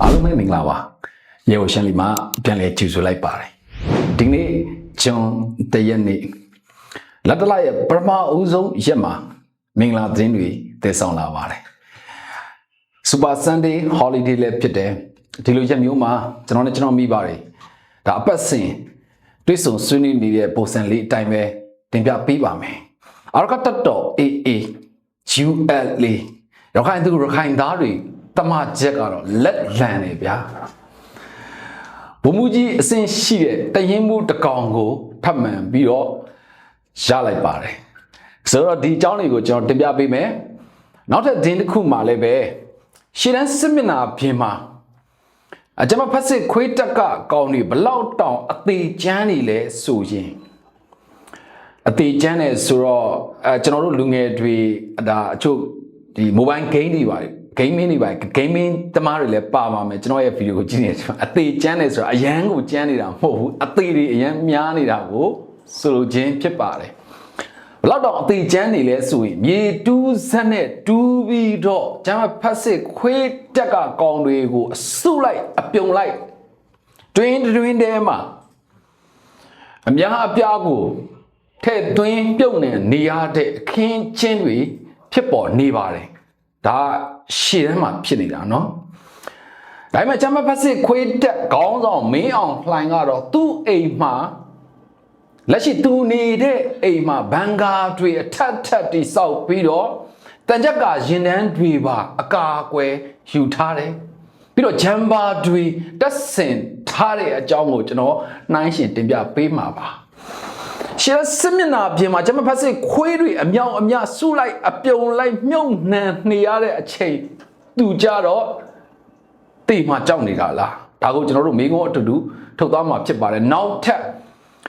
အားလုံးပဲမင်္ဂလာပါရေဝရှန်လီမှာပြန်လည်ကြိုဆိုလိုက်ပါတယ်ဒီနေ့ဂျွန်တရက်နေ့လက်တလရဲ့ပထမဦးဆုံးရက်မှာမင်္ဂလာသတင်းတွေတည်ဆောင်လာပါတယ်စူပါဆန်ဒေးဟော်လီဒေးလည်းဖြစ်တယ်ဒီလိုရက်မျိုးမှာကျွန်တော်နဲ့ကျွန်တော်မိပါတယ်ဒါအပတ်စဉ်တွေ့ဆုံဆွေးနွေးနေတဲ့ပုံစံလေးအတိုင်းပဲတင်ပြပေးပါမယ်အာရကတတ်တော် AA ULA ရခိုင်သူရခိုင်သားတွေ တမချက်ကတော့လက်လန်နေဗျာဘုံမူကြီးအစင်ရှိတဲ့တရင်မှုတစ်ကောင်ကိုဖတ်မှန်ပြီးတော့ရလိုက်ပါတယ်ဆိုတော့ဒီအကြောင်းတွေကိုကျွန်တော်တင်ပြပေးမယ်နောက်ထပ်ဒင်းတစ်ခုမှလည်းပဲရှေ့တန်းစစ်မျက်နှာပြင်မှာအကျွန်မဖတ်စစ်ခွေးတက်ကကောင်းနေဘလောက်တောင်အသေးချမ်းနေလဲဆိုရင်အသေးချမ်းနေဆိုတော့အဲကျွန်တော်တို့လူငယ်တွေဒါအချို့ဒီ mobile game တွေပါတယ် gaming တွေပါ gaming တမားတွေလည်းပါပါမယ်ကျွန်တော်ရဲ့ဗီဒီယိုကိုကြည့်နေတယ်အသေးချမ်းနေဆိုတော့အရန်ကိုချမ်းနေတာမဟုတ်ဘူးအသေးတွေအရန်များနေတာကိုဆိုလိုခြင်းဖြစ်ပါတယ်ဘလောက်တော့အသေးချမ်းနေလဲဆိုရင်မြေတူးစက်နဲ့တူးပြီးတော့ကျမ်းဖတ်စစ်ခွေးတက်ကကောင်တွေကိုအစုလိုက်အပြုံလိုက်တွင်းတွင်းထဲမှာအများအပြားကိုထဲ့သွင်းပြုတ်နေနေရတဲ့အခင်းချင်းတွေဖြစ်ပေါ်နေပါတယ် ဒါရှေ့ထဲမှာဖြစ်နေတာเนาะဒါပေမဲ့ကျမ်းဖတ်စစ်ခွေးတက်ခေါင်းဆောင်မင်းအောင်လှိုင်ကတော့သူ့အိမ်မှာလက်ရှိသူနေတဲ့အိမ်မှာဘန်ကာတွေအထက်ထက်တိဆောက်ပြီးတော့တန်ကြက်ကရင်တန်းတွေပါအကာအကွယ်ယူထားတယ်ပြီးတော့ဂျမ်ဘာတွေတက်ဆင်ထားတဲ့အကြောင်းကိုကျွန်တော်နှိုင်းရှင်တင်ပြပေးမှာပါ ရှေ့စစ်မျက်နှာပြင်မှာကျွန်မဖတ်စစ်ခွေးတွေအမြောင်အမြစုလိုက်အပြုံလိုက်မြုပ်နှံနေရတဲ့အချိန်သူကြတော့တေမှကြောက်နေတာလားဒါကိုကျွန်တော်တို့မိကုန်းအတူတူထုတ်သွားမှာဖြစ်ပါတယ်နောက်ထပ်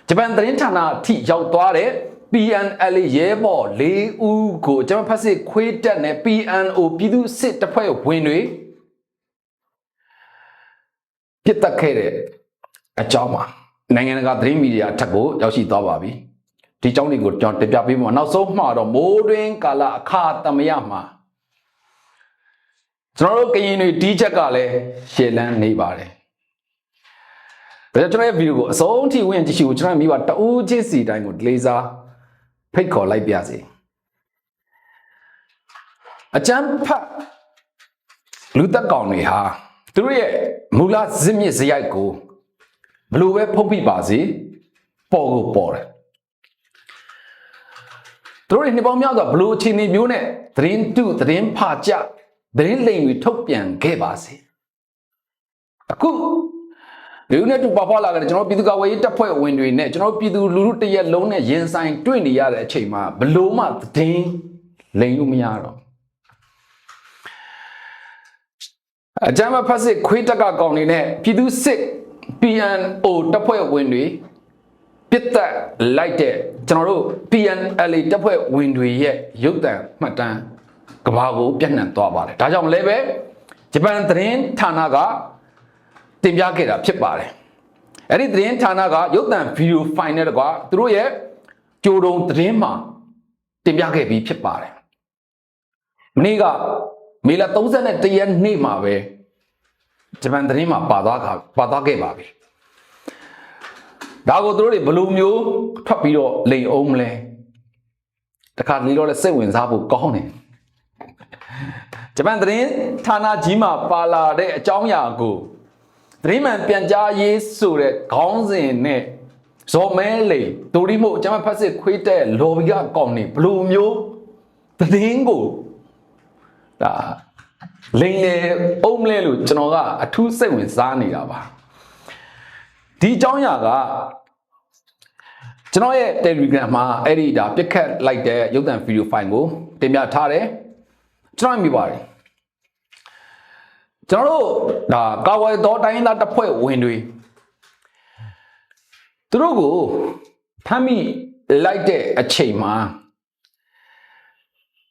ဂျပန်သတင်းဌာနအထိရောက်သွားတဲ့ PNL ရဲဘော်၄ဦးကိုကျွန်မဖတ်စစ်ခွေးတက်နဲ့ PNO ပြည်သူစစ်တပ်ဖွဲ့ဝင်တွေပြစ်တက်ခဲ့တဲ့အကြောင်းပါနိုင်ငံတကာသတင်းမီဒီယာထက်ကိုရောက်ရှိသွားပါပြီ ဒီအကြောင်းတွေကိုကျွန်တော်တင်ပြပေးမှာနောက်ဆုံးမှာတော့မိုးတွင်းကာလအခါသမယမှာကျွန်တော်တို့ကရင်တွေဒီချက်ကလည်းရှေ့လန်းနေပါတယ်ဒါကြောင့်ကျွန်တော်ရဲ့ဗီဒီယိုကိုအဆုံးထိဝင်ကြည့်ရှုကျွန်တော်မိဘတအူးချင်းစီတိုင်းကိုလေးစားဖိတ်ခေါ်လိုက်ပါစေအကျန်းဖတ်လူသက်ကောင်တွေဟာသူတို့ရဲ့မူလဇစ်မြစ်ဇရိုက်ကိုဘလို့ပဲဖုတ်ပြပါစေပေါ်ကိုပေါ်တယ်သူ တို့တွေနှစ်ပေါင်းများစွာဘလို့အခြေအနေမျိုးနဲ့သတင်းတုသတင်းဖကြသတင်းလိမ်တွေထုတ်ပြန်ခဲ့ပါစေအခုလူနဲ့တူပါဖွာလာကြတဲ့ကျွန်တော်ပြည်သူ့ကာကွယ်ရေးတပ်ဖွဲ့ဝင်တွေနဲ့ကျွန်တော်ပြည်သူလူထုတရက်လုံးနဲ့ရင်ဆိုင်တွေ့နေရတဲ့အချိန်မှာဘလို့မှသတင်းလိမ်လို့မရတော့အကြမ်းဖက်စစ်ခွေးတက်ကကောင်တွေနဲ့ပြည်သူစစ် PNO တပ်ဖွဲ့ဝင်တွေပြစ်တက်လိုက်တဲ့ ကျွန်တော်တို့ PNLA တပ်ဖွဲ့ဝင်တွေရဲ့ရုပ်သံမှတ်တမ်းကဘာကိုပြန့်နှံ့သွားပါတယ်ဒါကြောင့်လည်းပဲဂျပန်သတင်းဌာနကတင်ပြခဲ့တာဖြစ်ပါတယ်အဲ့ဒီသတင်းဌာနကရုပ်သံဗီဒီယိုဖိုင်နဲ့တကွာသူတို့ရဲ့ကြိုတုံသတင်းမှာတင်ပြခဲ့ပြီးဖြစ်ပါတယ်မနေ့ကမေလ31ရက်နေ့မှာပဲဂျပန်သတင်းမှာပါသွားပါသွားခဲ့ပါပြီ ဒါကိုသူတို့တွေဘယ်လိုမျိုးထွက်ပြီးတော့လိန်အောင်မလဲတခါလေးတော့လည်းစိတ်ဝင်စားဖို့ကောင်းတယ်ဂျပန်သတင်းဌာနကြီးမှာပါလာတဲ့အကြောင်းအရာကိုသတင်းမှန်ပြန်ကြားရေးဆိုတဲ့ခေါင်းစဉ်နဲ့ဇော်မဲလေဒိုရီမို့ကျွန်မဖတ်စစ်ခွေးတဲ့လော်ဘီကကောင်းနေဘလိုမျိုးသတင်းကိုဒါလိန်လေအုံးလဲလို့ကျွန်တော်ကအထူးစိတ်ဝင်စားနေတာပါ ဒီအကြောင်းအရာကကျွန်တော်ရဲ့ Telegram မှာအဲ့ဒီဒါပြစ်ခတ်လိုက်တဲ့ရုပ်သံဗီဒီယိုဖိုင်ကိုတင်ပြထားတယ်ကျွန်တော်မြင်ပါတယ်ကျွန်တော်တို့ဒါကာဝယ်တော်တိုင်းရင်းသားတပ်ဖွဲ့ဝင်တွေသူတို့ကိုဖမ်းမိလိုက်တဲ့အချိန်မှာ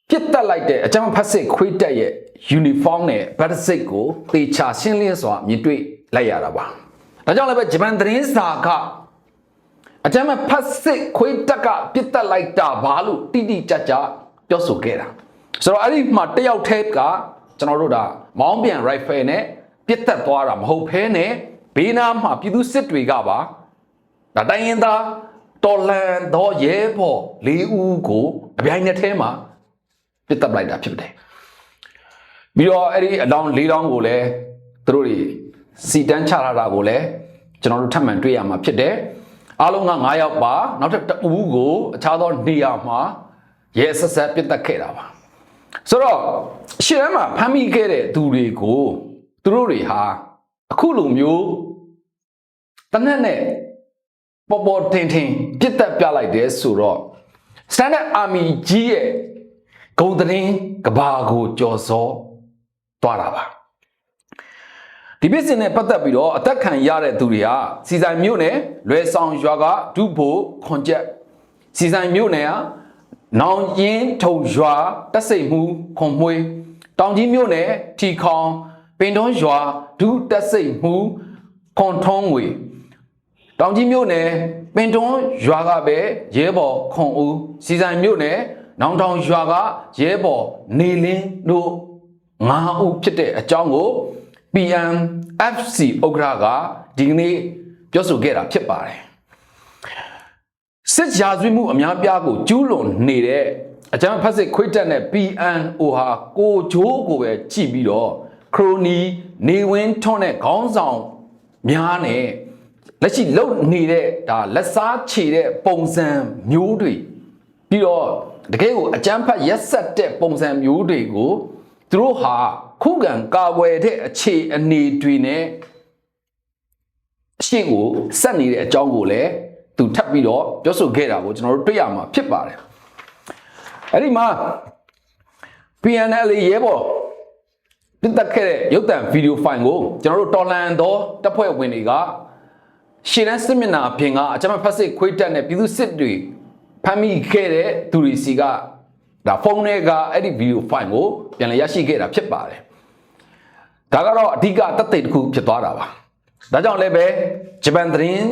ပြစ်တက်လိုက်တဲ့အကြမ်းဖက်စစ်ခွေးတက်ရဲ့ uniform နဲ့ဗတ်စိတ်ကိုတေချာရှင်းလင်းစွာမြင်တွေ့လိုက်ရတာပါ ဒါကြောင့်လည်းပဲဂျပန်သတင်းစာကအကြမ်းဖက်စစ်ခွေးတက်ကပြစ်တက်လိုက်တာဘာလို့တိတိကျကျပြောဆိုခဲ့တာဆိုတော့အဲ့ဒီမှာတယောက်တည်းကကျွန်တော်တို့ဒါမောင်းပြန် rifle နဲ့ပြစ်တက်သွားတာမဟုတ်ဘဲနဲ့ဘေးနားမှာပြည်သူစစ်တွေကပါဒါတိုင်းရင်သားတော်လန်တော့ရဲဘော်လေးဦးကိုအပြိုင်နှစ်ထဲမှာပြစ်တက်လိုက်တာဖြစ်တယ်ပြီးတော့အဲ့ဒီအလောင်းလေးလောင်းကိုလည်းသူတို့တွေ စီတန်းချထားတာကိုလည်းကျွန်တော်တို့ထပ်မံတွေ့ရမှာဖြစ်တယ်အားလုံးက9ယောက်ပါနောက်ထပ်တဦးကိုအခြားသောနေရာမှာရဲဆက်ဆက်ပြစ်တက်ခဲ့တာပါဆိုတော့ရှေ့တန်းမှာဖမ်းမိခဲ့တဲ့သူတွေကိုသူတို့တွေဟာအခုလိုမျိုးတနက်နဲ့ပေါ်ပေါ်တင်တင်ပြစ်တက်ပြလိုက်တယ်ဆိုတော့ Standard Army ကြီးရဲ့ဂုံသတင်းကဘာကိုကြော်စောသွားတာပါ ဒီပစ္စည်းနဲ့ပတ်သက်ပြီးတော့အသက်ခံရတဲ့သူတွေဟာစီဆိုင်မြို့နယ်လွယ်ဆောင်ရွာကဒုဖို့ခွန်ကျက်စီဆိုင်မြို့နယ်ဟာနောင်ကျင်းထုံရွာတက်စိတ်မှုခွန်မွေးတောင်ကြီးမြို့နယ်ထီခေါင်ပင်တွန်းရွာဒုတက်စိတ်မှုခွန်ထုံးငွေတောင်ကြီးမြို့နယ်ပင်တွန်းရွာကပဲရဲဘော်ခွန်ဦးစီဆိုင်မြို့နယ်နောင်တောင်ရွာကရဲဘော်နေလင်းတို့ငါးဦးဖြစ်တဲ့အကြောင်းကို PMFC ဥက္ကရာကဒီကနေ့ပြောဆိုခဲ့တာဖြစ်ပါတယ်စစ်ရာဇဝတ်မှုအများပြားကိုကျူးလွန်နေတဲ့အကြမ်းဖက်စစ်ခွေးတက်တဲ့ PNO ဟာကိုဂျိုးကိုပဲကြည့်ပြီးတော့ခရိုနီနေဝင်းထွန်းတဲ့ခေါင်းဆောင်များနဲ့လက်ရှိလုံနေတဲ့ဒါလက်စားခြေတဲ့ပုံစံမျိုးတွေပြီးတော့တကယ်ကိုအကြမ်းဖက်ရက်ဆက်တဲ့ပုံစံမျိုးတွေကိုသူတို့ဟာ ခုခံကာကွယ်တဲ့အခြေအနေတွေနဲ့အရှိကိုဆက်နေတဲ့အကြောင်းကိုလည်းသူထပ်ပြီးတော့ပြောဆိုခဲ့တာကိုကျွန်တော်တို့တွေ့ရမှာဖြစ်ပါတယ်အဲ့ဒီမှာ PNL ရဲဘော်ပြတ်တက်ခဲ့တဲ့ရုပ်သံဗီဒီယိုဖိုင်ကိုကျွန်တော်တို့တော်လန်သောတပ်ဖွဲ့ဝင်တွေကရှေ့တန်းစစ်မျက်နှာအပြင်ကအကြမ်းဖက်စစ်ခွေးတက်နဲ့ပြည်သူစစ်တွေဖမ်းမိခဲ့တဲ့သူတွေစီကဒါဖုန်းတွေကအဲ့ဒီဗီဒီယိုဖိုင်ကိုပြန်လည်ရရှိခဲ့တာဖြစ်ပါတယ် ဒါကတော့အဓိကတသက်တစ်ခုဖြစ်သွားတာပါဒါကြောင့်လည်းပဲဂျပန်သတင်း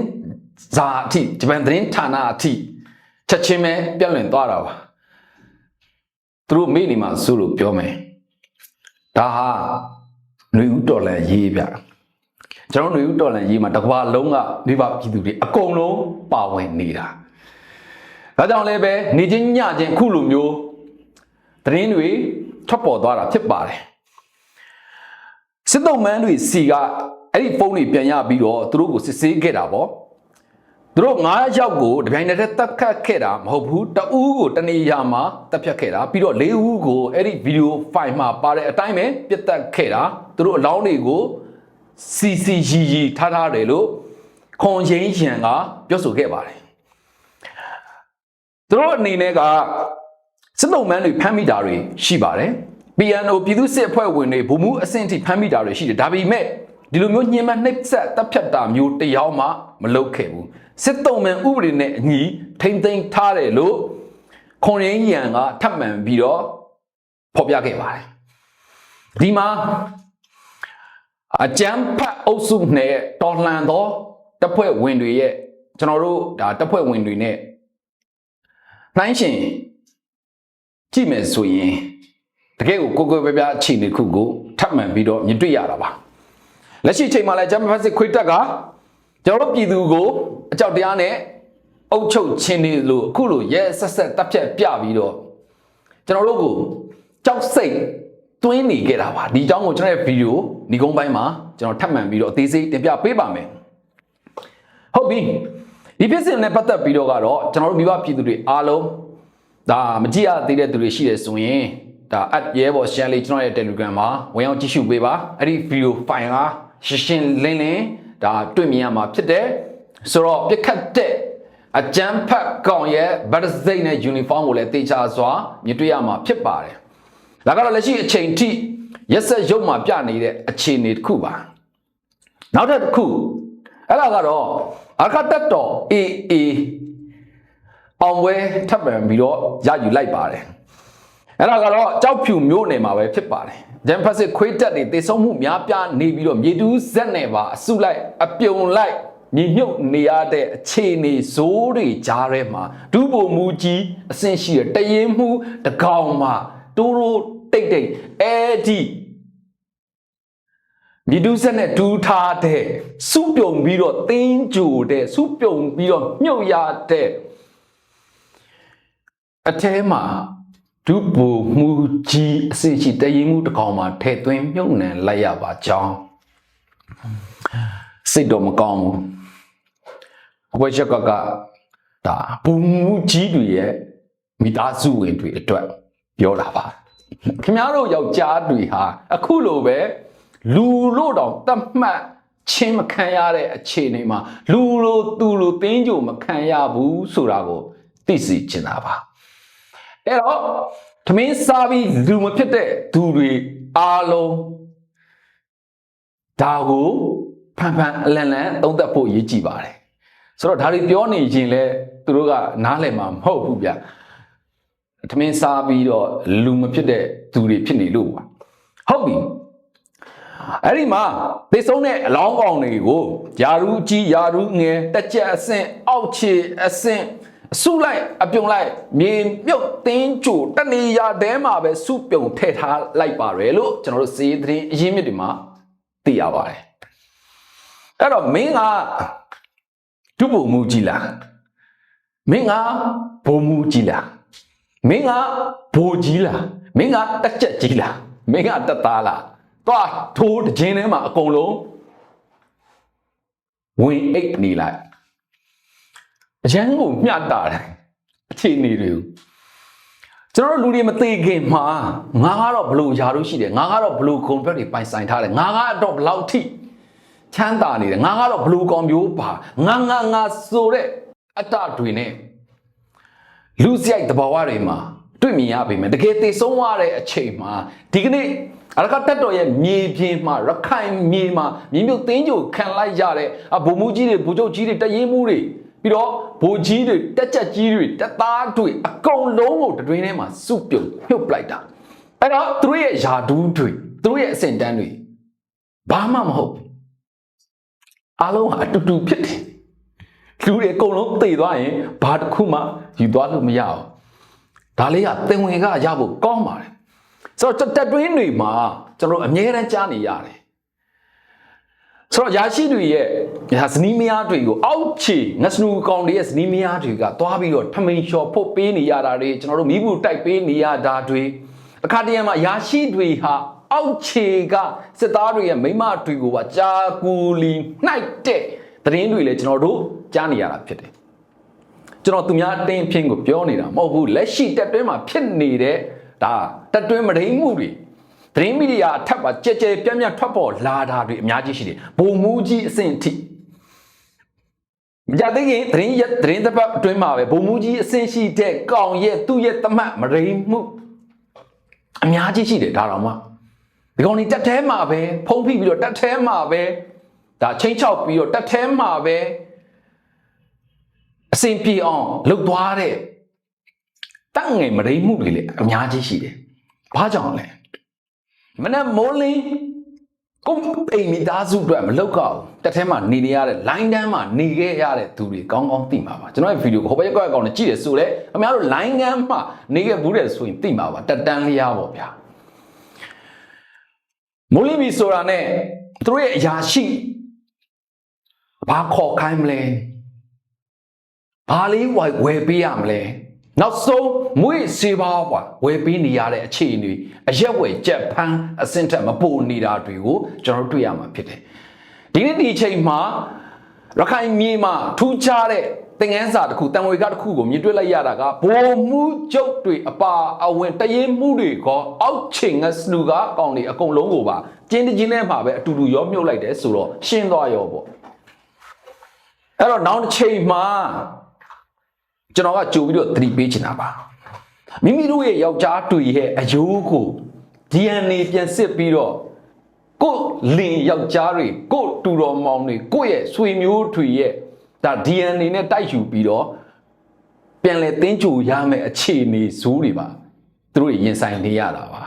ဇာအထိဂျပန်သတင်းဌာနအထိချက်ချင်းပဲပြန့်လွင်သွားတာပါသူတို့မေ့နေမှာဆိုလို့ပြောမယ်ဒါဟာຫນွေဦးတော်လန်ရေးပြကျွန်တော်တို့လူတော်လန်ရေးမှာတစ်ကဘာလုံးကမိဘပြည်သူတွေအကုန်လုံးပါဝင်နေတာဒါကြောင့်လည်းပဲနေချင်းညချင်းအခုလိုမျိုးသတင်းတွေထွက်ပေါ်သွားတာဖြစ်ပါတယ် စစ်တုံးမန်းတွေစီကအဲ့ဒီဖုန်းတွေပြန်ရပြီးတော့သူတို့ကိုစစ်ဆေးခဲ့တာပေါ့သူတို့9ယောက်ကိုတပြိုင်တည်းတက်ခတ်ခဲ့တာမဟုတ်ဘူးတဦးကိုတနေရာမှာတက်ဖြတ်ခဲ့တာပြီးတော့၄ဦးကိုအဲ့ဒီဗီဒီယိုဖိုင်မှာပါတဲ့အတိုင်းပဲပြတ်တက်ခဲ့တာသူတို့အလောင်းတွေကိုစီစီရီရီထားထားတယ်လို့ခွန်ချင်းရန်ကပြောဆိုခဲ့ပါတယ်သူတို့အနေနဲ့ကစစ်တုံးမန်းတွေဖမ်းမိတာတွေရှိပါတယ် PNO ပြည်သူစစ်အဖွဲ့ဝင်တွေဗိုလ်မှူးအဆင့်ထိဖမ်းမိတာတွေရှိတယ်ဒါပေမဲ့ဒီလိုမျိုးညှဉ်းပန်းနှိပ်စက်တပ်ဖြတ်တာမျိုးတရားမှမလုပ်ခဲ့ဘူးစစ်တုံးမန်းဥပဒေနဲ့အညီထိမ့်သိမ်းထားတယ်လို့ခွန်ရင်းရန်ကထပ်မံပြီးတော့ဖော်ပြခဲ့ပါတယ်ဒီမှာအကြမ်းဖတ်အုပ်စုနဲ့တော်လှန်သောတပ်ဖွဲ့ဝင်တွေရဲ့ကျွန်တော်တို့ဒါတပ်ဖွဲ့ဝင်တွေနဲ့နှိုင်းရှင်ကြည့်မယ်ဆိုရင် တကယ်ကိုကိုကိုပဲပြအခြေအနေခုကိုထပ်မံပြီးတော့မြင်တွေ့ရတာပါလက်ရှိချိန်မှာလည်းဂျမ်ဖတ်စစ်ခွေးတက်ကကျွန်တော်တို့ပြည်သူကိုအကြောက်တရားနဲ့အုပ်ချုပ်ခြင်းတွေလို့အခုလိုရဲဆက်ဆက်တပ်ဖြတ်ပြပြီးတော့ကျွန်တော်တို့ကိုကြောက်စိတ်တွင်းနေခဲ့တာပါဒီအကြောင်းကိုကျွန်တော်ရဲ့ဗီဒီယိုညီကုန်းပိုင်းမှာကျွန်တော်ထပ်မံပြီးတော့အသေးစိတ်တင်ပြပေးပါမယ်ဟုတ်ပြီဒီဖြစ်စဉ်နဲ့ပတ်သက်ပြီးတော့ကတော့ကျွန်တော်တို့မိဘပြည်သူတွေအားလုံးဒါမကြည့်ရသေးတဲ့သူတွေရှိတယ်ဆိုရင် ဒါ at ရဲဘော်ရှမ်းလေးကျွန်တော်ရဲ့ Telegram မှာဝင်အောင်ကြည့်ရှုပေးပါအဲ့ဒီဗီဒီယိုဖိုင်ကရှင်းရှင်းလင်းလင်းဒါတွေ့မြင်ရမှာဖြစ်တယ်ဆိုတော့ပြက်ခတ်တဲ့အကြမ်းဖက်ကောင်ရဲ့ဗတ်စိတ်နဲ့ uniform ကိုလည်းတေချာစွာမြင်တွေ့ရမှာဖြစ်ပါတယ်ဒါကတော့လက်ရှိအချိန်ထိရက်ဆက်ရုပ်မှာပြနေတဲ့အခြေအနေတစ်ခုပါနောက်ထပ်တစ်ခုအဲ့ဒါကတော့အာခတ်တက်တော် AA အောင်ပွဲထပ်ပံပြီးတော့ရယူလိုက်ပါတယ် အဲ့ဒါကတော့ကြောက်ဖြူမျိုးနယ်မှာပဲဖြစ်ပါတယ်ဂျမ်ဖက်စစ်ခွေးတက်တွေတေဆုံးမှုများပြားနေပြီးတော့မြေတူးဇက်နဲ့ပါအစုလိုက်အပြုံလိုက်ညီညွတ်နေရတဲ့အခြေအနေဇိုးတွေကြားထဲမှာဒုဗိုလ်မူကြီးအဆင့်ရှိတဲ့တရင်မှုတကောင်မှာတိုးတိုးတိတ်တိတ်အဲ့ဒီမြစ်တူးဆက်နဲ့တူးထားတဲ့စုပြုံပြီးတော့တင်းကြိုတဲ့စုပြုံပြီးတော့မြုပ်ရတဲ့အထဲမှာ ဒုဘူမူကြီးအစစ်ရှိတရင်မှုတစ်ကောင်မှာထဲ့သွင်းမြုပ်နှံလိုက်ရပါကြောင်းစိတ်တော့မကောင်းဘူးအပွဲချက်ကကဒါဘူမူကြီးတွေရဲ့မိသားစုဝင်တွေအတွက်ပြောတာပါခင်ဗျားတို့ယောက်ျားတွေဟာအခုလိုပဲလူလို့တောင်တတ်မှတ်ချင်းမခံရတဲ့အခြေအနေမှာလူလိုသူလိုတင်းကြိုမခံရဘူးဆိုတာကိုသိစေချင်တာပါ အဲ့တော့သမင်းစားပြီးလူမဖြစ်တဲ့သူတွေအားလုံးဒါကိုဖန်ဖန်အလန်လန်သုံးသပ်ဖို့ရည်ကြည်ပါတယ်ဆိုတော့ဒါတွေပြောနေရင်လဲသူတို့ကနားလည်မှာမဟုတ်ဘူးဗျသမင်းစားပြီးတော့လူမဖြစ်တဲ့သူတွေဖြစ်နေလို့ပါဟုတ်ပြီအဲ့ဒီမှာသေဆုံးတဲ့အလောင်းကောင်တွေကိုယာရူးကြီးယာရူးငယ်တက်ကြက်အဆင့်အောက်ခြေအဆင့် အစုလိုက်အပြုံလိုက်မြေမြုပ်တင်းကြိုတနေရာတဲမှာပဲစုပြုံထည့်ထားလိုက်ပါရယ်လို့ကျွန်တော်တို့စေသတင်းအရင်းမြစ်တွေမှာသိရပါတယ်အဲ့တော့မင်းကဒုဗိုလ်မူကြီးလားမင်းကဘိုလ်မူကြီးလားမင်းကဘိုလ်ကြီးလားမင်းကတက်ကြက်ကြီးလားမင်းကတက်သားလားသွားထိုးတစ်ခြင်းထဲမှာအကုန်လုံးဝင်အိတ်နေလိုက် အရန်ကိုမျှတာတယ်အခြေအနေတွေကိုကျွန်တော်တို့လူတွေမသိခင်မှာငါကတော့ဘလို့ယာလို့ရှိတယ်ငါကတော့ဘလို့ကွန်ဖက်တွေပိုင်ဆိုင်ထားတယ်ငါကတော့ဘလောက်ထိချမ်းသာနေတယ်ငါကတော့ဘလို့ကောင်မျိုးပါငါငါငါဆိုတဲ့အတ္တတွေနဲ့လူစရိုက်တဘာဝတွေမှာတွေ့မြင်ရပေမဲ့တကယ်သိဆုံးရတဲ့အချိန်မှာဒီကနေ့အရကတက်တော်ရဲ့မြေပြင်မှာရခိုင်မြေမှာမြေမြုပ်သိန်းကြိုခံလိုက်ရတဲ့အဘုံမူကြီးတွေဘူချုပ်ကြီးတွေတရင်မှုတွေ ပြီးတော့ဘိုးကြီးတွေတက်ချက်ကြီးတွေတက်သားတွေအကုန်လုံးကိုတတွင်းထဲမှာစုပြုံမြုပ်ပလိုက်တာအဲ့တော့သူတို့ရဲ့ယာဒူးတွေသူတို့ရဲ့အစင်တန်းတွေဘာမှမဟုတ်ဘူးအားလုံးဟာအတူတူဖြစ်တယ်လူတွေအကုန်လုံးတည်သွားရင်ဘာတစ်ခုမှယူသွားလို့မရအောင်ဒါလေးကသင်ဝင်ကရဖို့ကောင်းပါတယ်ဆိုတော့တက်တွင်းတွေမှာကျွန်တော်အမြဲတမ်းကြားနေရတယ် ဆိုတော့ယာရှိတွေရဲ့ယာဇနီးမယားတွေကိုအောက်ခြေငစနူကောင်တွေရဲ့ဇနီးမယားတွေကသွားပြီးတော့ထမိန်လျှော်ဖို့ပေးနေရတာတွေကျွန်တော်တို့မိဘူးတိုက်ပေးနေရတာတွေအခါတရံမှာယာရှိတွေဟာအောက်ခြေကစစ်သားတွေရဲ့မိမတွေကိုပါကြာကူလီနှိုက်တဲ့သတင်းတွေလည်းကျွန်တော်တို့ကြားနေရတာဖြစ်တယ်ကျွန်တော်သူများအတင်းအဖျင်းကိုပြောနေတာမဟုတ်ဘူးလက်ရှိတက်တွင်းမှာဖြစ်နေတဲ့ဒါတက်တွင်းမရင်းမှုတွေ သတင်းမီဒီယာအထက်မှာကြဲကြဲပြန့်ပြန့်ထွက်ပေါ်လာတာတွေအများကြီးရှိတယ်ဘုံမူကြီးအဆင့်အထိမကြသေးခင်သတင်းရက်သတင်းတစ်ပတ်အတွင်းမှာပဲဘုံမူကြီးအဆင့်ရှိတဲ့ကောင်ရဲ့သူ့ရဲ့တမတ်မရင်းမှုအများကြီးရှိတယ်ဒါတော့မှဒီကောင်นี่တက်ထဲမှာပဲဖုံးဖိပြီးတော့တက်ထဲမှာပဲဒါချင်းချောက်ပြီးတော့တက်ထဲမှာပဲအစဉ်ပြေအောင်လှုပ်သွားတဲ့တန့်ငယ်မရိမှုတွေလည်းအများကြီးရှိတယ်။ဘာကြောင့်လဲ။ မနေ့မိုးလင်းကိုအိမ်မိသားစုအတွက်မလောက်ကောက်တက်ထဲမှာနေနေရတဲ့ line တန်းမှာနေခဲ့ရတဲ့သူတွေကောင်းကောင်းသိမှာပါကျွန်တော်ရဲ့ဗီဒီယိုကိုဟိုဘက်ကောက်ကောက်နဲ့ကြည့်တယ်ဆိုလဲအများတို့ line ကန်းမှာနေခဲ့ဘူးတယ်ဆိုရင်သိမှာပါတက်တန်းလျားပေါ့ဗျာမိုးလင်းပြီဆိုတာနဲ့သူတို့ရဲ့အရာရှိဘာခေါ်ခိုင်းမလဲဘာလေးဝယ်ဝယ်ပေးရမလဲ နောက်ဆုံးမွေးစေပါကွာဝယ်ပေးနေရတဲ့အခြေအနေအရက်ဝယ်ကြက်ဖန်းအစင်ထက်မပိုနေတာတွေကိုကျွန်တော်တို့တွေ့ရမှာဖြစ်တယ်ဒီနေ့ဒီအချိန်မှာရခိုင်မြေမှာထူးခြားတဲ့သင်ငန်းစာတစ်ခုတံငွေကတစ်ခုကိုမြင်တွေ့လိုက်ရတာကဘိုလ်မှုကျုပ်တွေအပါအဝင်တရင်မှုတွေကောအောက်ချိန်ငစလူကကောင်းနေအကုန်လုံးကိုပါကျင်းတချင်းနဲ့မှာပဲအတူတူရောမြုပ်လိုက်တယ်ဆိုတော့ရှင်းသွားရောပေါ့အဲ့တော့နောက်တစ်ချိန်မှာ ကျွန်တော်ကကြိုပြီးတော့သတိပေးချင်တာပါမိမိတို့ရဲ့ယောက်ျားတွေရဲ့အယိုးကို DNA ပြန်စစ်ပြီးတော့ကိုယ်လင်ယောက်ျားတွေကိုယ်တူတော်မောင်တွေကိုယ့်ရဲ့ဆွေမျိုးတွေရဲ့ဒါ DNA နဲ့တိုက်ယူပြီးတော့ပြန်လဲတင်းကြိုရမယ်အခြေအနေဇိုးတွေပါသူတို့ရင်ဆိုင်နေရတာပါ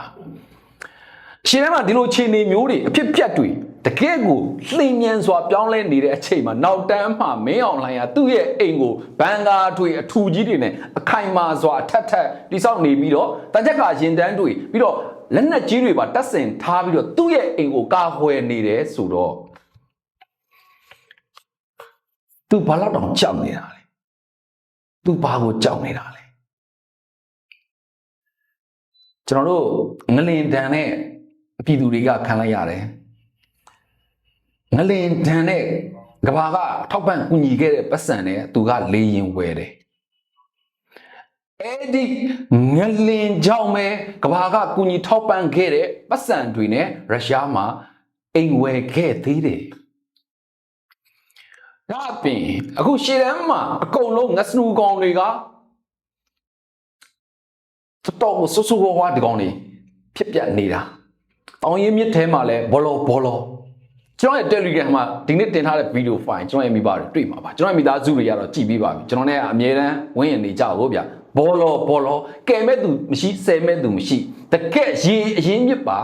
ရှင်ထဲမှာဒီလိုအခြေအနေမျိုးတွေအဖြစ်ပြက်တွေ တကယ့်ကိုလှိမ်မြန်စွာပြောင်းလဲနေတဲ့အချိန်မှာနောက်တန်းမှမင်းအောင်လှိုင်ကသူ့ရဲ့အိမ်ကိုဘန်ကာတွေအထူကြီးတွေနဲ့အခိုင်မာစွာအထက်ထက်တိဆောက်နေပြီးတော့တန်ချက်ကရင်တန်းတွေပြီးတော့လက်နက်ကြီးတွေပါတက်ဆင်ထားပြီးတော့သူ့ရဲ့အိမ်ကိုကာကွယ်နေတယ်ဆိုတော့သူဘာလို့တောင်ကြောက်နေတာလဲသူဘာကိုကြောက်နေတာလဲကျွန်တော်တို့ငလင်တန်နဲ့ပြည်သူတွေကခံလိုက်ရတယ် ငလင်တန်နဲ့ကဘာကထောက်ပံ့ကူညီခဲ့တဲ့ပတ်စံနဲ့သူကလေရင်ဝယ်တယ်အဲ့ဒီငလင်ကြောင့်ပဲကဘာကကူညီထောက်ပံ့ခဲ့တဲ့ပတ်စံတွေနဲ့ရုရှားမှာအိမ်ဝယ်ခဲ့သေးတယ်ဒါအပြင်အခုရှေ့တန်းမှာအကုန်လုံးငစနူကောင်တွေကတော်တော်ဆူဆူဝါးဝါဒီကောင်တွေဖြစ်ပြနေတာတောင်ရင်မြစ်ထဲမှာလဲဘောလောဘောလော ကျွန်တော်ရဲ့ Telegram မှာဒီနေ့တင်ထားတဲ့ဗီဒီယိုဖိုင်ကျွန်တော်ရဲ့မိဘတွေတွေ့မှာပါကျွန်တော်ရဲ့မိသားစုတွေကတော့ကြည်ပြီးပါပြီကျွန်တော်နဲ့အမြဲတမ်းဝင်းရင်နေကြဖို့ဗျဘောလောဘောလောကဲမဲ့သူမရှိဆယ်မဲ့သူမရှိတကက်ရေအရင်မြစ်ပါ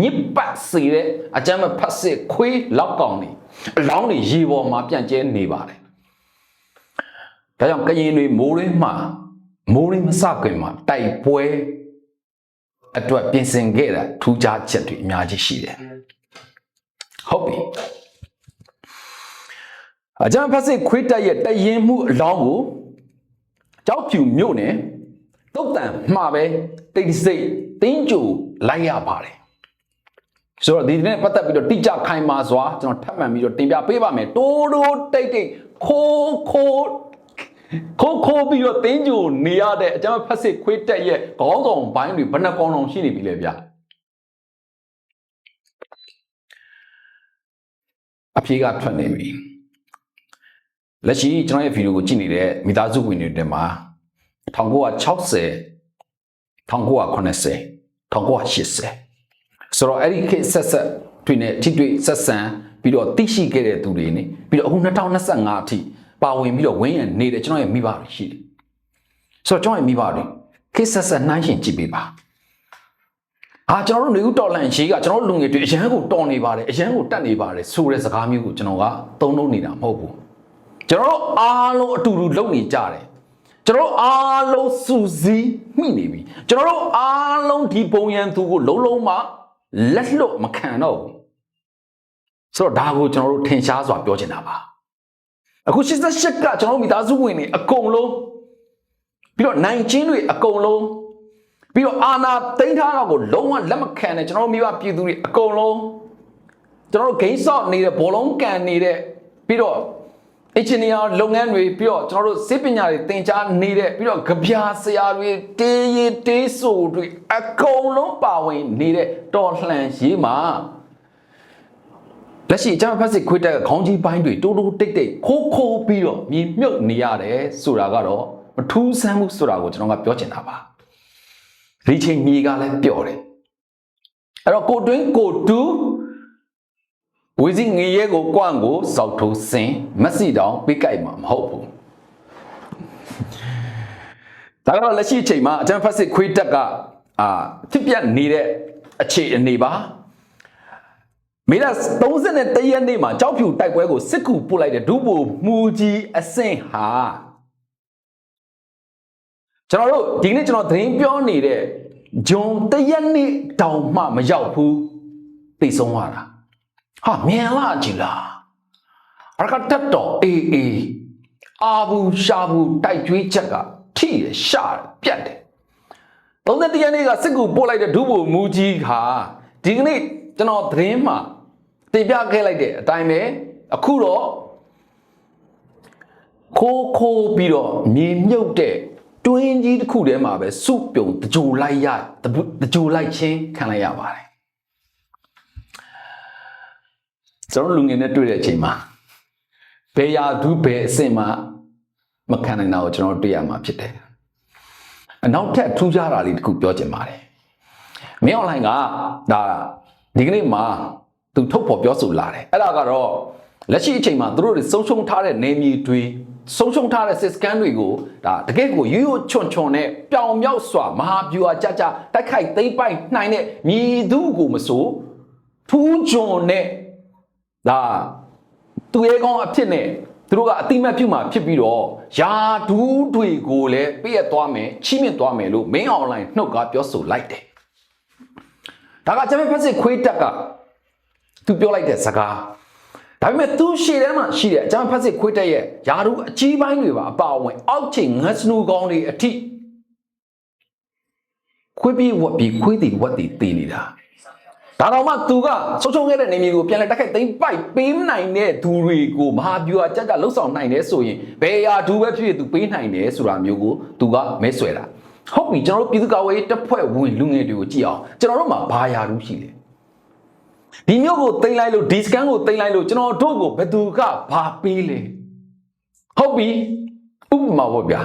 ညစ်ပတ်စေတဲ့အကြမ်းမဖတ်စစ်ခွေးလောက်ကောင်နေအလောင်းတွေရေပေါ်မှာပြန့်ကျဲနေပါတယ်ဒါကြောင့်ကရင်တွေမိုးရင်းမှာမိုးရင်းမစခွင်မှာတိုက်ပွဲအတွက်ပြင်ဆင်ခဲ့တာထူးခြားချက်တွေအများကြီးရှိတယ် ဟုတ်ပြီအကြံဖက်စစ်ခွေးတက်ရဲ့တရင်မှုအလောင်းကိုကြောက်ဖြူမြို့နယ်တုတ်တန်မှာပဲတိတ်စိတ်တင်းကြိုလိုက်ရပါတယ်ဆိုတော့ဒီနေ့ပတ်သက်ပြီးတော့တိကျခိုင်မာစွာကျွန်တော်ထပ်မံပြီးတော့တင်ပြပေးပါမယ်တိုးတိုးတိတ်တိတ်ခိုးခိုးခိုးခိုးပြီးတော့တင်းကြိုနေရတဲ့အကြမ်းဖက်စစ်ခွေးတက်ရဲ့ခေါင်းဆောင်ဘိုင်းတွေဘယ်နှကောင်အောင်ရှိနေပြီလဲဗျ အဖြေကထွက်နေပြီလက်ရှိကျွန်တော်ရဲ့ဗီဒီယိုကိုကြည့်နေတဲ့မိသားစုဝင်တွေထဲမှာ1960 1990 1980ဆိုတော့အဲ့ဒီခေတ်ဆက်ဆက်တွင်နဲ့ထိတွေ့ဆက်ဆံပြီးတော့သိရှိခဲ့တဲ့သူတွေနေပြီးတော့အခု2025အထိပါဝင်ပြီးတော့ဝင်းရနေတဲ့ကျွန်တော်ရဲ့မိဘတွေရှိတယ်ဆိုတော့ကျွန်တော်ရဲ့မိဘတွေခေတ်ဆက်ဆက်နှိုင်းရှင်ကြည့်ပေးပါ အာကျွန်တော်တို့နေဦးတော်လန်ရေးကကျွန်တော်တို့လူငယ်တွေအရန်ကိုတော်နေပါတယ်အရန်ကိုတက်နေပါတယ်ဆိုတဲ့စကားမျိုးကိုကျွန်တော်ကသုံးလို့နေတာမဟုတ်ဘူးကျွန်တော်တို့အားလုံးအတူတူလုပ်နေကြတယ်ကျွန်တော်တို့အားလုံးစူးစီးမိနေပြီကျွန်တော်တို့အားလုံးဒီပုံရန်သူကိုလုံးလုံးမလက်လွတ်မခံတော့ဘူးဆိုတော့ဒါကိုကျွန်တော်တို့ထင်ရှားစွာပြောချင်တာပါအခု88ကကျွန်တော်တို့မိသားစုဝင်တွေအကုန်လုံးပြီးတော့နိုင်ချင်းတွေအကုန်လုံး ပြီးတော့အာနာသိမ်းထားတာကိုလုံးဝလက်မခံနဲ့ကျွန်တော်တို့မိဘပြည်သူတွေအကုန်လုံးကျွန်တော်တို့ဂိမ်းဆော့နေတဲ့ဘောလုံးကန်နေတဲ့ပြီးတော့ engineer လုပ်ငန်းတွေပြီးတော့ကျွန်တော်တို့စစ်ပညာတွေသင်ကြားနေတဲ့ပြီးတော့ကြပြာဆရာတွေတေးရီတေးဆိုတွေအကုန်လုံးပါဝင်နေတဲ့တော်လှန်ရေးမှာလက်ရှိအကြမ်းဖက်စစ်ခွေးတက်ကခေါင်းကြီးပိုင်းတွေတိုးတိုးတိတ်တိတ်ခိုးခိုးပြီးတော့မြေမြုပ်နေရတယ်ဆိုတာကတော့မထူးဆန်းဘူးဆိုတာကိုကျွန်တော်ကပြောချင်တာပါ ဒီချိန်မြေကလည်းပျော့တယ်အဲ့တော့ကိုတွင်းကိုတူးဝီစီငရဲကိုကွန့်ကိုစောက်ထိုးစင်မက်ဆီတောင်ပိကိုက်မှာမဟုတ်ဘူးဒါကတော့လက်ရှိအချိန်မှာအကြံဖက်စစ်ခွေးတက်ကအာဖြစ်ပြနေတဲ့အခြေအနေပါမေလ31ရက်နေ့မှာကြောက်ဖြူတိုက်ပွဲကိုစစ်ကူပို့လိုက်တဲ့ဒုဗိုလ်မူကြီးအဆင့်ဟာ ကျွန်တော်တို့ဒီနေ့ကျွန်တော်သတင်းပြောနေတဲ့ဂျွန်တရက်နေ့တောင်မှမရောက်ဘူးသိဆုံးသွားတာဟာမြန်လာကြည်လားအရကတက်တော်အေးအေးအာဘူးရှာဘူးတိုက်ကြွေးချက်ကထိရရှာတယ်ပြတ်တယ်31ရက်နေ့ကစစ်ကူပို့လိုက်တဲ့ဒုဗိုလ်မူကြီးဟာဒီကနေ့ကျွန်တော်သတင်းမှာတင်ပြခဲ့လိုက်တဲ့အတိုင်းပဲအခုတော့ခိုးခိုးပြီးတော့မြေမြုပ်တဲ့ တွင်းကြီးတစ်ခုထဲမှာပဲစုပြုံတကြိုလိုက်ရတကြိုလိုက်ချင်းခံလိုက်ရပါတယ်ကျွန်တော်လူငယ်နဲ့တွေ့တဲ့အချိန်မှာဘယ်ရာဒုဘယ်အဆင့်မှမခံနိုင်တာကိုကျွန်တော်တွေ့ရမှာဖြစ်တယ်အနောက်ထပ်ထူးခြားတာလေးတစ်ခုပြောချင်ပါတယ်မင်းအွန်လိုင်းကဒါဒီကနေ့မှာသူထုတ်ဖော်ပြောဆိုလာတယ်အဲ့ဒါကတော့လက်ရှိအချိန်မှာသူတို့တွေဆုံးရှုံးထားတဲ့နေမြေတွေ ဆုံးရှုံးထားတဲ့စစ်စကန်တွေကိုဒါတကယ့်ကိုရိုးရိုးချွန်ချွန်နဲ့ပျောင်မြောက်စွာမဟာဗျူဟာကြကြတိုက်ခိုက်သိမ့်ပိုက်နိုင်တဲ့မြည်သူကိုမဆိုထူးချွန်နဲ့ဒါသူရဲကောင်းအဖြစ်နဲ့သူတို့ကအတိမတ်ပြုမှာဖြစ်ပြီးတော့ယာဒူးတွေကိုလည်းပြည့်ရသွားမယ်ချိမြင့်သွားမယ်လို့မင်းအွန်လိုင်းနှုတ်ကားပြောဆိုလိုက်တယ်ဒါကဂျမန်ဖက်စစ်ခွေးတက်ကသူပြောလိုက်တဲ့စကား ဒါပေမဲ့သူရှေ့ထဲမှာရှိတဲ့ဂျမန်ဖက်စစ်ခွေးတက်ရဲ့ယာရုအကြီးပိုင်းတွေပါအပါအဝင် အောက်ချိန်ငတ်စနူကောင်းတွေအထိခွေးပြီးဝက်ပြီးခွေးတီဝက်တီတည်နေတာဒါတော့မှသူကဆုံးရှုံးခဲ့တဲ့နေမြေကိုပြန်လဲတက်ခိုက်သိမ့်ပိုက်ပေးမနိုင်တဲ့သူတွေကိုမဟာဗျူဟာကြကြလှုပ်ဆောင်နိုင်တယ်ဆိုရင်ဘယ်ရာဒူပဲဖြစ်ဖြစ်သူပေးနိုင်တယ်ဆိုတာမျိုးကိုသူကမဲဆွဲတာဟုတ်ပြီကျွန်တော်တို့ပြည်သူ့ကာကွယ်ရေးတပ်ဖွဲ့ဝင်လူငယ်တွေကိုကြည့်အောင်ကျွန်တော်တို့မှာဘာရာဒူရှိလဲ ဒီမျိုးကိုတင်လိုက်လို့ဒီစကန်ကိုတင်လိုက်လို့ကျွန်တော်တို့ကိုဘယ်သူကဘာပေးလဲဟုတ်ပြီဥပမာပေါ့ဗျာ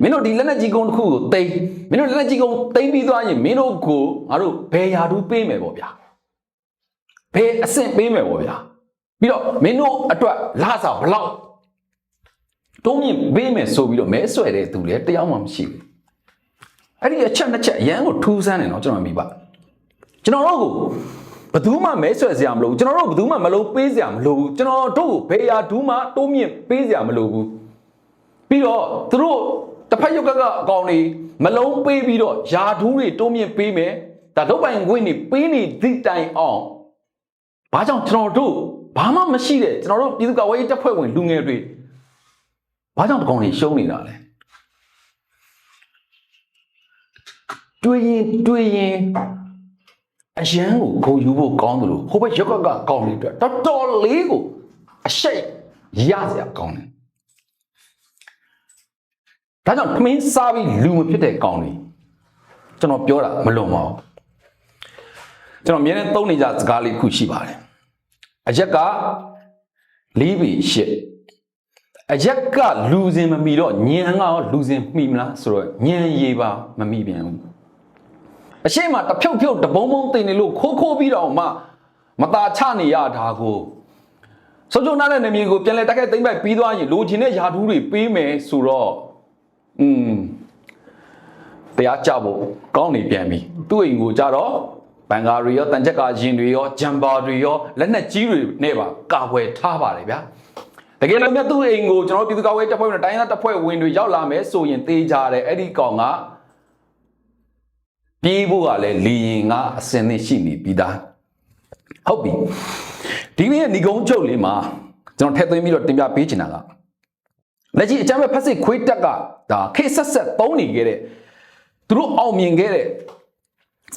မင်းတို့ဒီလက်နက်ကြီးကုန်းတစ်ခုကိုတိမ့်မင်းတို့လက်နက်ကြီးကုန်းတိမ့်ပြီးသွားရင်မင်းတို့ကိုငါတို့ဘယ်ရာထူးပေးမယ်ပေါ့ဗျာဘယ်အဆင့်ပေးမယ်ပေါ့ဗျာပြီးတော့မင်းတို့အတွက်လာစာဘလောက်တုံးမြင့်ပေးမယ်ဆိုပြီးတော့မဲဆွဲတဲ့သူလည်းတယောက်မှမရှိဘူးအဲ့ဒီအချက်နှစ်ချက်အရန်ကိုထူးဆန်းတယ်နော်ကျွန်တော်မိပါ ကျွန်တော်တို့ကိုဘယ်သူမှမဲဆွဲစရာမလိုဘူးကျွန်တော်တို့ဘယ်သူမှမလုံးပေးစရာမလိုဘူးကျွန်တော်တို့ကိုဘယ်ရာထူးမှတုံးမြင့်ပေးစရာမလိုဘူးပြီးတော့သူတို့တစ်ဖက်ရုပ်ကကအကောင်တွေမလုံးပေးပြီးတော့ယာထူးတွေတုံးမြင့်ပေးမယ်ဒါတော့ပိုင်ခွင့်တွေပေးနေသည့်တိုင်အောင်ဘာကြောင့်ကျွန်တော်တို့ဘာမှမရှိတဲ့ကျွန်တော်တို့ပြည်သူ့ကာကွယ်ရေးတပ်ဖွဲ့ဝင်လူငယ်တွေဘာကြောင့်တကောင်တွေရှုံးနေတာလဲတွေးရင်တွေးရင် အရန်ကိုခုံယူဖို့ကောင်းတယ်လို့ဟိုဘက်ရုပ်ကကကောင်တွေအတွက်တော်တော်လေးကိုအရှိတ်ရစရာကောင်းတယ်ဒါကြောင့်ထမင်းစားပြီးလူမဖြစ်တဲ့ကောင်တွေကျွန်တော်ပြောတာမလွန်ပါဘူးကျွန်တော်အမြဲတမ်းသုံးနေကြစကားလေးတစ်ခုရှိပါတယ်အရက်ကလီးပြီးရှစ်အရက်ကလူစင်မမီတော့ညံကရောလူစင်မှီမလားဆိုတော့ညံရေးပါမမီပြန်ဘူး အရှိမတဖြုတ်ဖြုတ်တပုံးပုံးတင်နေလို့ခိုးခိုးပြီးတော့မှမตาချနေရတာကိုဆုံးချုံနာတဲ့နေမြေကိုပြန်လဲတက်ခဲ့သိမ့်ပိုက်ပြီးသွားရင်လိုချင်တဲ့ယာထူးတွေပေးမယ်ဆိုတော့ อืมတရားကြဖို့ကောင်းနေပြန်ပြီသူ့အိမ်ကိုကြတော့ဘန်ကာတွေရောတန်ချက်ကရင်တွေရောဂျမ်ဘာတွေရောလက်နက်ကြီးတွေနဲ့ပါကာကွယ်ထားပါတယ်ဗျာတကယ်လို့မြတ်သူ့အိမ်ကိုကျွန်တော်တို့ပြည်သူ့ကာကွယ်ရေးတပ်ဖွဲ့ဝင်တိုင်းသားတပ်ဖွဲ့ဝင်တွေရောက်လာမယ်ဆိုရင်တေးကြတယ်အဲ့ဒီကောင်က ပြေးဖို့ကလည်းလီရင်ကအစင်သင့်ရှိနေပြီးသားဟုတ်ပြီဒီနေ့ညီကုန်းချုပ်လေးမှာကျွန်တော်ထည့်သွင်းပြီးတော့တင်ပြပေးချင်တာကလက်ရှိအကြမ်းဖက်ဖက်စစ်ခွေးတက်ကဒါခေတ်ဆက်ဆက်သုံးနေခဲ့တဲ့သူတို့အောင်မြင်ခဲ့တဲ့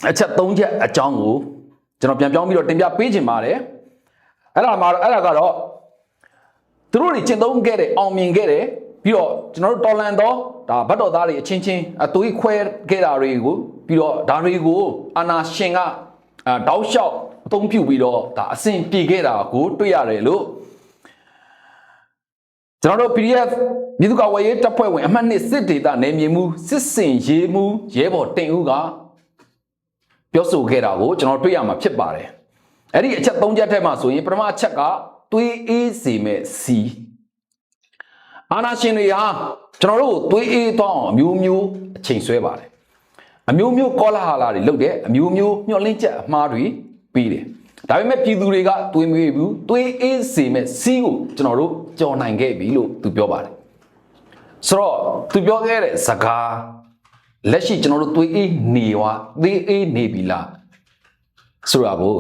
အချက်၃ချက်အကြောင်းကိုကျွန်တော်ပြန်ပြောင်းပြီးတော့တင်ပြပေးခြင်းပါတယ်အဲ့ဒါမှာအဲ့ဒါကတော့သူတို့တွေကျင့်သုံးခဲ့တဲ့အောင်မြင်ခဲ့တဲ့ပြီးတော့ကျွန်တော်တို့တော်လန်တော့ဒါဘတ်တော်သားတွေအချင်းချင်းအသွေးခွဲခဲ့တာတွေကို ပြီးတော့ဒါတွေကိုအာနာရှင်ကအာတောက်လျှောက်အသုံးပြုပြီးတော့ဒါအဆင်ပြေခဲ့တာကိုတွေ့ရတယ်လို့ကျွန်တော်တို့ PDF မြေသူ့ကာဝယ်ရေးတပ်ဖွဲ့ဝင်အမှတ်နှစ်စစ်ဒေသနယ်မြေမှုစစ်စင်ရေးမှုရဲဘော်တင်ဦးကပြောဆိုခဲ့တာကိုကျွန်တော်တွေ့ရမှာဖြစ်ပါတယ်။အဲ့ဒီအချက်၃ချက်ထဲမှာဆိုရင်ပထမအချက်ကသွေးအေးစေမဲ့စီအာနာရှင်တွေဟာကျွန်တော်တို့ကိုသွေးအေးသွားအောင်အမျိုးမျိုးအချိန်ဆွဲပါတယ်။ အမျိုးမျိုးကောလာဟာလာတွေလုပ်တယ်အမျိုးမျိုးညှော်လင့်ချက်အမှားတွေပြီးတယ်။ဒါပေမဲ့ပြည်သူတွေကသွေးမွေးဘူးသွေးအေးစေမဲ့စီးကိုကျွန်တော်တို့ကြော်နိုင်ခဲ့ပြီလို့သူပြောပါတယ်။ဆိုတော့သူပြောခဲ့တဲ့စကားလက်ရှိကျွန်တော်တို့သွေးအေးနေဝသွေးအေးနေပြီလားဆိုတာကို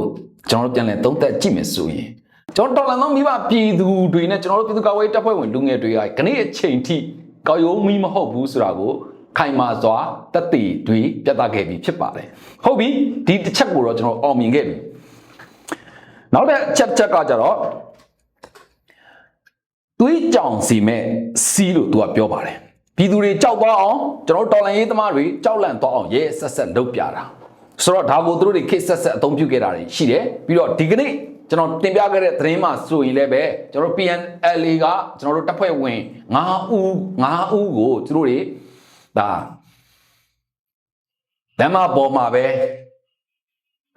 ကျွန်တော်တို့ပြန်လည်သုံးသပ်ကြည့်မယ်ဆိုရင်ကျွန်တော်တော်လန်သောမိဘပြည်သူတွေနဲ့ကျွန်တော်တို့ပြည်သူ့ကာကွယ်ရေးတပ်ဖွဲ့ဝင်လူငယ်တွေကခဏအချိန်ထိကောက်ရုံမီမဟုတ်ဘူးဆိုတာကို ခိုင်မာစွာတက်တည်တွေပြသခဲ့ပြီးဖြစ်ပါတယ်ဟုတ်ပြီဒီတစ်ချက်ကိုတော့ကျွန်တော်အောင်မြင်ခဲ့ပြီနောက်တဲ့ချက်ချက်ကကြတော့သွေးကြောင်စီမဲ့စီးလို့သူကပြောပါတယ်ပြည်သူတွေကြောက်သွားအောင်ကျွန်တော်တို့တော်လန်ရေးသမားတွေကြောက်လန့်သွားအောင်ရဲဆက်ဆက်လုပ်ပြတာဆိုတော့ဒါကိုသူတို့တွေခေတ်ဆက်ဆက်အသုံးပြုခဲ့တာတွေရှိတယ်ပြီးတော့ဒီကနေ့ကျွန်တော်တင်ပြခဲ့တဲ့သတင်းမှာဆိုရင်လည်းပဲကျွန်တော်တို့ PNLA ကကျွန်တော်တို့တပ်ဖွဲ့ဝင်9ဦး9ဦးကိုသူတို့တွေ ဒါလမ်းမပေါ်မှာပဲ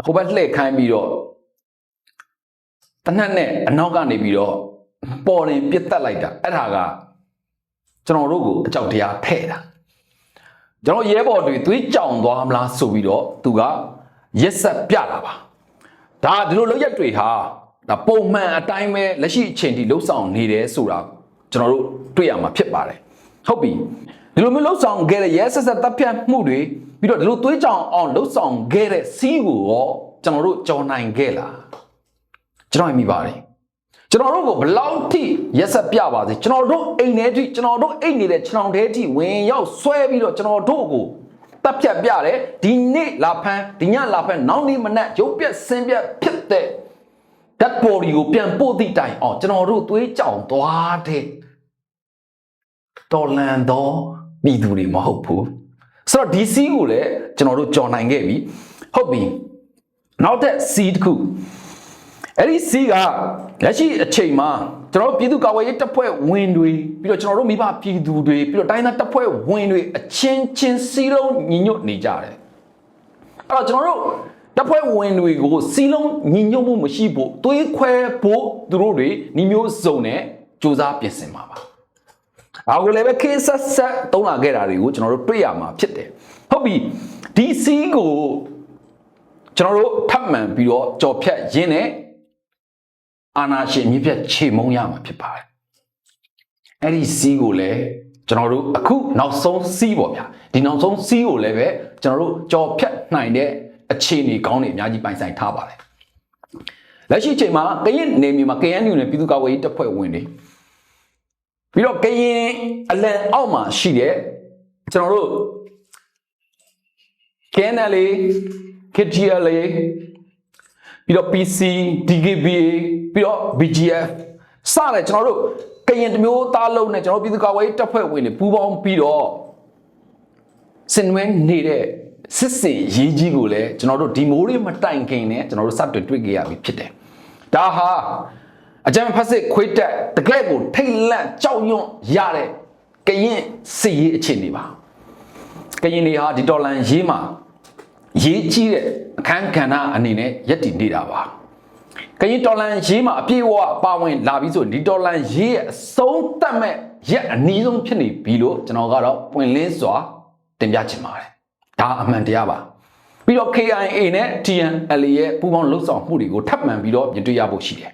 ဟိုဘက်လှည့်ခိုင်းပြီးတော့တနက်နဲ့အနောက်ကနေပြီးတော့ပေါ်ရင်ပြစ်တက်လိုက်တာအဲ့ဒါကကျွန်တော်တို့ကိုအကြောက်တရားထဲ့တာကျွန်တော်ရဲဘော်တွေသွေးကြောင်သွားမလားဆိုပြီးတော့သူကရက်ဆက်ပြတာပါဒါဒီလိုလောက်ရက်တွေဟာဒါပုံမှန်အတိုင်းပဲလက်ရှိအချိန်ထိလှုပ်ဆောင်နေတယ်ဆိုတာကျွန်တော်တို့တွေ့ရမှာဖြစ်ပါတယ်ဟုတ်ပြီ ဒီလိုမျိုးလှုပ်ဆောင်ခဲ့တဲ့ရဲဆက်ဆက်တပ်ဖြတ်မှုတွေပြီးတော့ဒီလိုသွေးကြောင်အောင်လှုပ်ဆောင်ခဲ့တဲ့စီးကိုရောကျွန်တော်တို့ကြော်နိုင်ခဲ့လားကျွန်တော်မြင်ပါတယ်ကျွန်တော်တို့ကိုဘလောက်ထိရက်ဆက်ပြပါစေကျွန်တော်တို့အိမ်ထဲထိကျွန်တော်တို့အိမ်နေတဲ့ခြေထောင်ထဲထိဝင်ရောက်ဆွဲပြီးတော့ကျွန်တော်တို့ကိုတပ်ဖြတ်ပြတယ်ဒီနေ့လာဖမ်းဒီညလာဖမ်းနောက်နေ့မနက်ရုပ်ပြက်ဆင်းပြက်ဖြစ်တဲ့ဓာတ်ပေါ်ဒီကိုပြန်ပို့သည့်တိုင်အောင်ကျွန်တော်တို့သွေးကြောင်သွားတဲ့တော်လန်တော့ မိသူတွေမဟုတ်ဘူးဆိုတော့ဒီစီးကိုလည်းကျွန်တော်တို့ကြော်နိုင်ခဲ့ပြီဟုတ်ပြီနောက်ထပ်စီးတစ်ခုအဲ့ဒီစီးကလက်ရှိအချိန်မှာကျွန်တော်တို့ပြည်သူ့ကာကွယ်ရေးတပ်ဖွဲ့ဝင်တွေပြီးတော့ကျွန်တော်တို့မိဘပြည်သူတွေပြီးတော့တိုင်းသားတပ်ဖွဲ့ဝင်တွေအချင်းချင်းစီးလုံးညီညွတ်နေကြတယ်အဲ့တော့ကျွန်တော်တို့တပ်ဖွဲ့ဝင်တွေကိုစီလုံးညီညွတ်မှုမရှိဖို့သွေးခွဲဖို့သူတို့တွေညီမျိုးစုံနဲ့စူးစမ်းပြင်ဆင်မှာပါ။ အခုလည်းပဲခေတ်ဆက်ဆက်တုံးလာခဲ့တာတွေကိုကျွန်တော်တို့တွေ့ရမှာဖြစ်တယ်။ဟုတ်ပြီဒီစီးကိုကျွန်တော်တို့ထပ်မံပြီးတော့ကြော်ဖြတ်ရင်းနဲ့အာနာရှင်မြစ်ဖြတ်ခြေမုံရမှာဖြစ်ပါတယ်။အဲ့ဒီစီးကိုလည်းကျွန်တော်တို့အခုနောက်ဆုံးစီးပေါ့ဗျာဒီနောက်ဆုံးစီးကိုလည်းပဲကျွန်တော်တို့ကြော်ဖြတ်နိုင်တဲ့အခြေအနေကောင်းတွေအများကြီးပိုင်ဆိုင်ထားပါတယ်လက်ရှိအချိန်မှာကရင်နေမြေမှာ KNU နဲ့ပြည်သူ့ကာကွယ်ရေးတပ်ဖွဲ့ဝင်တွေ ပြီးတော့ကရင်အလံအောက်မှာရှိတဲ့ကျွန်တော်တို့ KNL KTLA ပြီးတော့ PC DKBA ပြီးတော့ BGF စတယ်ကျွန်တော်တို့ကရင်တစ်မျိုးသားလုံးနဲ့ကျွန်တော်တို့ပြည်သူ့ကာကွယ်ရေးတပ်ဖွဲ့ဝင်တွေပူးပေါင်းပြီးတော့စင်ဝဲနေတဲ့စစ်စင်ရေးကြီးကိုလည်းကျွန်တော်တို့ဒီမိုးတွေမတိုင်ခင်နဲ့ကျွန်တော်တို့စတွေ့တွေ့ကြရပြီဖြစ်တယ်။ဒါဟာ အကြမ်းဖက်စစ်ခွေးတက်တကယ့်ကိုထိတ်လန့်ကြောက်ရွံ့ရတဲ့ကရင်စစ်ရေးအခြေအနေပါ။ကရင်တွေဟာဒီဒေါ်လန်ရေးမှာရေးကြီးတဲ့အခန်းကဏ္ဍအနေနဲ့ယက်တည်နေတာပါ။ကရင်ဒေါ်လန်ရေးမှာအပြည့်အဝပါဝင်လာပြီးဆိုရင်ဒီဒေါ်လန်ရေးရဲ့အဆုံးသတ်မဲ့ရက်အနည်းဆုံးဖြစ်နေပြီလို့ကျွန်တော်ကတော့ပွင့်လင်းစွာတင်ပြချင်ပါတယ်။ဒါအမှန်တရားပါ။ပြီးတော့ KIA နဲ့ TNLA ရဲ့ပူးပေါင်းလှုပ်ဆောင်မှုတွေကိုထပ်မံပြီးတော့မြင်တွေ့ရဖို့ရှိတယ်။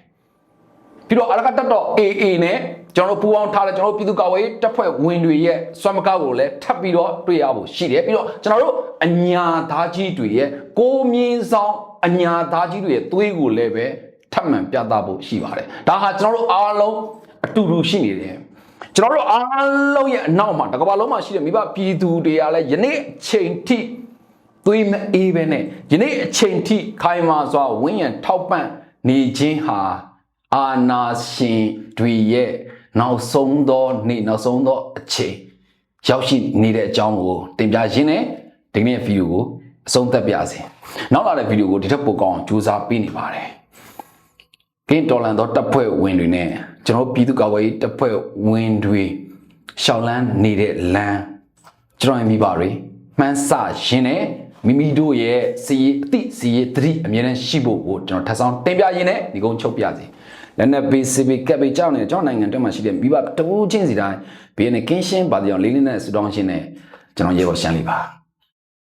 ပြီးတော့အရကတတ်တော့ AA နဲ့ကျွန်တော်တို့ပူးပေါင်းထားတဲ့ကျွန်တော်တို့ပြည်သူ့ကာကွယ်ရေးတပ်ဖွဲ့ဝင်တွေရဲ့စွမ်းမကားကိုလည်းထပ်ပြီးတော့တွေ့ရဖို့ရှိတယ်ပြီးတော့ကျွန်တော်တို့အညာသားကြီးတွေရဲ့ကိုမြင်းဆောင်အညာသားကြီးတွေရဲ့သွေးကိုလည်းပဲထပ်မံပြသဖို့ရှိပါတယ်ဒါဟာကျွန်တော်တို့အားလုံးအတူတူရှိနေတယ်ကျွန်တော်တို့အားလုံးရဲ့အနောက်မှာတစ်ကမ္ဘာလုံးမှာရှိတဲ့မိဘပြည်သူတွေကလည်းယနေ့အချိန်ထိသွေးမအေးပဲနဲ့ယနေ့အချိန်ထိခိုင်မာစွာဝင်းရံထောက်ပံ့နေခြင်းဟာ အာနာရှင်တွေရဲ့နောက်ဆုံးသောနေ့နောက်ဆုံးသောအချိန်ရောက်ရှိနေတဲ့အကြောင်းကိုတင်ပြရင်းနဲ့ဒီနေ့ဗီဒီယိုကိုအဆုံးသတ်ပြစေ။နောက်လာတဲ့ဗီဒီယိုကိုဒီထက်ပိုကောင်းအောင်ကြိုးစားပေးနေပါတယ်။ကင်းတော်လန်သောတပ်ဖွဲ့ဝင်တွေနဲ့ကျွန်တော်ပြည်သူ့ကာကွယ်ရေးတပ်ဖွဲ့ဝင်တွေရှောင်းလန်းနေတဲ့လမ်းကျွန်တော်ရဲ့မိဘတွေမှန်းဆရင်းနဲ့မိမိတို့ရဲ့စီရီအသိစီရီသတိအမြဲတမ်းရှိဖို့ကိုကျွန်တော်ထပ်ဆောင်တင်ပြရင်းနဲ့ဒီကုန်းချုပ်ပြစီ လက်နက်ပေးစီပီကပ်ပေးကြောင်းနေကျွန်တော်နိုင်ငံတွင်းမှာရှိတဲ့မိဘတဝူးချင်းစီတိုင်းဘေးနဲ့ကင်းရှင်းပါတဲ့အောင်လေးလေးနဲ့ဆူတောင်းရှင်းနဲ့ကျွန်တော်ရေပေါ်ရှမ်းလေးပါ